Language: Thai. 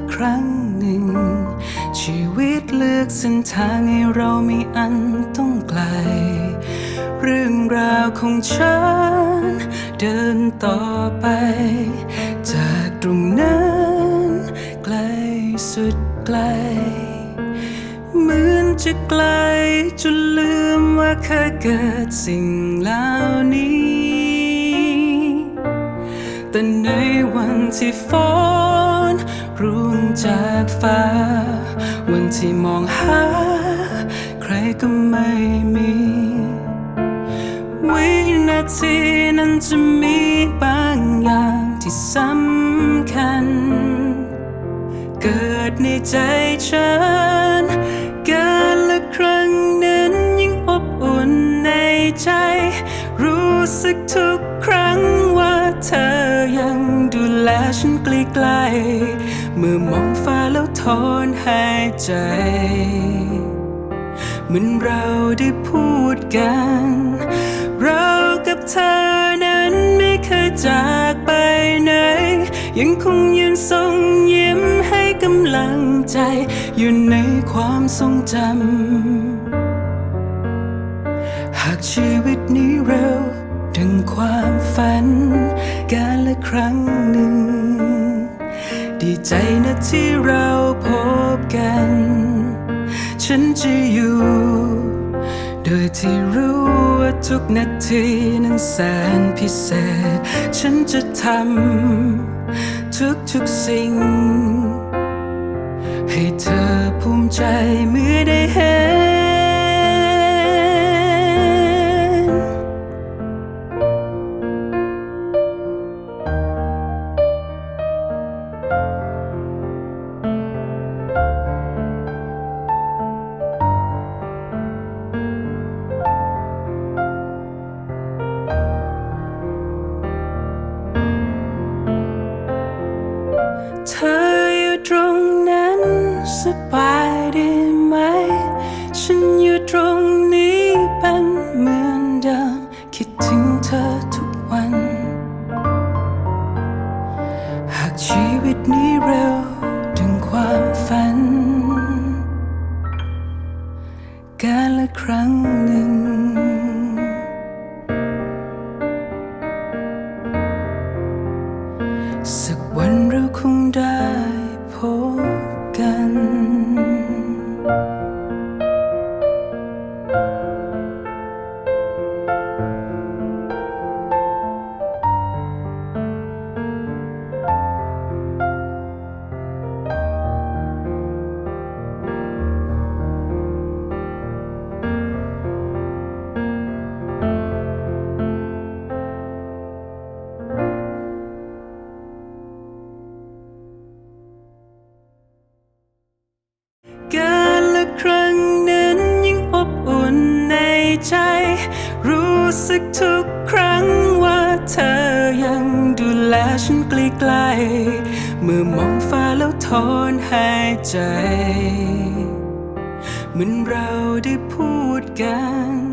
กครั้งหนึ่ง ชีวิตเลือกเส้นทางให้เรามีอันต้องไกล เรื่องราวของฉัน เดินต่อไป จากตรงนั้น ไกลสุดไกล เหมือนจะไกลจนลืมว่าเคยเกิดสิ่งเหล่านี้ แต่ในวันที่ฝน ร่วงจากฟ้า วันที่มองหา ใครก็ไม่มี วินาทีนั้นจะมีบางอย่างที่สำคัญ เกิดในใจฉันการละครั้งนั้นยิ่งอบอุ่นในใจ รู้สึกทุกครั้งว่าเธอ แลฉันใกล้ๆเมื่อมองฟ้าแล้วถอนหายใจเหมือนเราได้พูดกัน เรากับเธอนั้นไม่เคยจากไปไหน ยังคงยืนทรงยิ้มให้กำลังใจ อยู่ในความทรงจำ หากชีวิตนี้เร็ว ถึงความฝันการละครั้งหนึ่ง ดีใจนะที่เราพบกัน ฉันจะอยู่ โดยที่รู้ว่าทุกนาทีนั้นแสนพิเศษ ฉันจะทำทุกทุกๆสิ่ง ให้เธอภูมิใจ เธออยู่ตรงนั้นสบายดี สึกทุกครั้งว่าเธอยังดูแลฉันไกลๆเมื่อมองฟ้าแล้วถอนหายใจ เหมือนเราได้พูดกัน